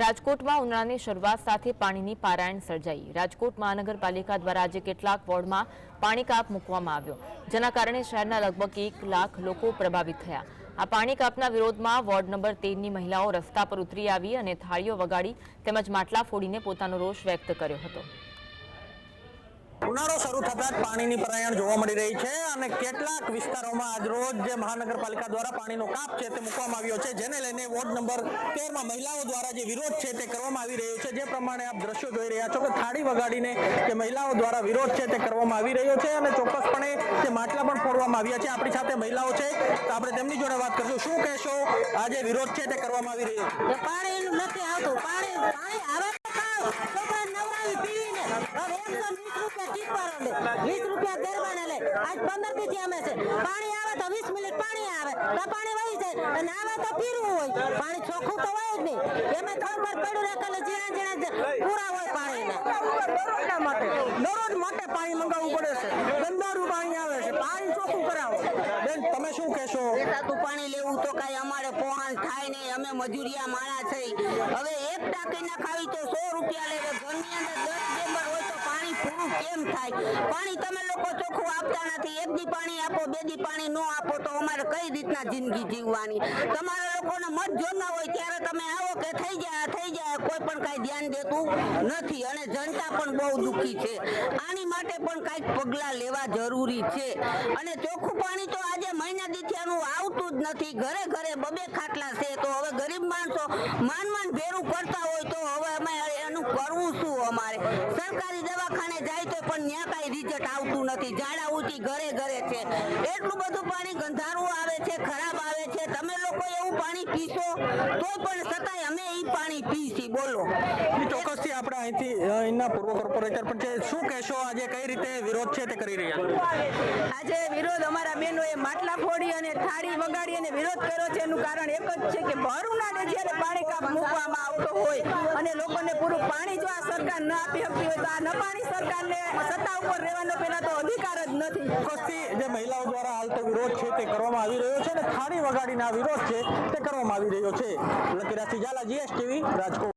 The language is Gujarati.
રાજકોટમાં ઉનાળાની શરૂઆત સાથે પાણીની પારાયણ સર્જાઈ. રાજકોટ મહાનગરપાલિકા દ્વારા આજે કેટલાક વોર્ડમાં પાણી કાપ મૂકવામાં આવ્યો, જેના કારણે શહેરના લગભગ એક લાખ લોકો પ્રભાવિત થયા. આ પાણી કાપના વિરોધમાં વોર્ડ નંબર તેરની મહિલાઓ રસ્તા પર ઉતરી આવી અને થાળીઓ વગાડી તેમજ માટલા ફોડીને પોતાનો રોષ વ્યક્ત કર્યો હતો. ઉનાળો શરૂ થતા જ પાણીની પરાયણ જોવા મળી રહી છે અને કેટલાક વિસ્તારોમાં આજરોજ જે મહાનગરપાલિકા દ્વારા પાણીનો કાપ છે તે મૂકવામાં આવ્યો છે, જેને લઈને વોર્ડ નંબર તેરમાં મહિલાઓ દ્વારા જે વિરોધ છે તે કરવામાં આવી રહ્યો છે. જે પ્રમાણે આપ દ્રશ્યો જોઈ રહ્યા છો કે થાળી વગાડીને જે મહિલાઓ દ્વારા વિરોધ છે તે કરવામાં આવી રહ્યો છે અને ચોક્કસપણે જે માટલા પણ ફોડવામાં આવ્યા છે. આપણી સાથે મહિલાઓ છે, તો આપણે તેમની જોડે વાત કરશું. શું કહેશો? આ જે વિરોધ છે તે કરવામાં આવી રહ્યો છે. પાણી નથી આવતું. પાણી પાણી આવે તો ખાવ છોકરા નવરાવી પીવીને વીસ રૂપિયા ટીપા લે. વીસ રૂપિયા ગરબાને લે. આજ પંદરથી અમે છે. પાણી આવે તો વીસ મિનિટ પાણી આવે. તો પાણી વહી જાય. અને આવે તો પીરું હોય. પાણી ચોખ્ખું તો હોય જ નહીં. એમાં થોડું વાર પડ્યું રાખે એટલે ઝીણા ઝીણા પૂરા હોય પાણીના માટે. દરરોજ માટે પાણી મંગાવવું પડે છે. ગંદારું પાણી આવે છે. પાણી ચોખ્ખું કરાવો. બેન તમે શું કહેશો? પાણી લેવું તો કાંઈ અમારે પોહાણ થાય નહીં. અમે મજૂરિયા માણા છે. હવે એક ટાંકી ખાવી તો સો રૂપિયા લે ઘરની અંદર દસ મેમ્બર હોય તો પાણી કેમ થાય. પાણી તમે લોકો ચોખ્ખું આપતા નથી. એક દી પાણી આપો, બે દી પાણી ન આપો તો અમારે કઈ રીતના જિંદગી જીવવાની? તમારા લોકોને મત જોના હોય ત્યારે તમે આવો કે થઈ જાય થઈ જાય, કોઈ પણ કઈ ધ્યાન દેતું નથી અને જનતા પણ બહુ દુઃખી છે. આની માટે પણ કંઈક પગલા લેવા જરૂરી છે. અને ચોખ્ખું પાણી તો આજે મહિના દીથિયાનું આવતું જ નથી. ઘરે ઘરે બબે ખાટલા છે. તો હવે ગરીબ માણસો માન માન ભેરું કરતા સરકારી દવાખાને જાય તો પણ ત્યાં કાંઈ રિઝલ્ટ આવતું નથી. ઝાડા ઉલટી ઘરે ઘરે છે. એટલું બધું પાણી ગંધારું આવે છે, ખરાબ આવે છે લોકો એવું પાણી પીશો તો પણ છતાંય અમે એ પાણી પીશી બોલો. ચોક્કસથી આપણે અહીંથી અહીંના પૂર્વ કોર્પોરેટર પણ છે. શું કહેશો આજે કઈ રીતે વિરોધ છે તે કરી રહ્યા આજે વિરોધ અમારા બહેનોએ માટલા ફોડી અને થાળી વગાડી અને વિરોધ કર્યો છે. એનું કારણ એક જ છે કે ભર ઉનાળે જ્યારે પાણી કાપ મૂકવામાં આવતો હોય અને લોકોને પૂરું પાણી જો આ સરકાર ન આપી શકતી હોય તો આ ન પાણી સરકારને સત્તા ઉપર રહેવાનો પહેલા તો અધિકાર નથી. ચોક્કસથી જે મહિલાઓ દ્વારા હાલ તો વિરોધ છે તે કરવામાં આવી રહ્યો છે અને થાળી વગાડીને વિરોધ છે તે કરવામાં આવી રહ્યો છે. લકીરાથી ઝાલા, જીએસટીવી, રાજકોટ.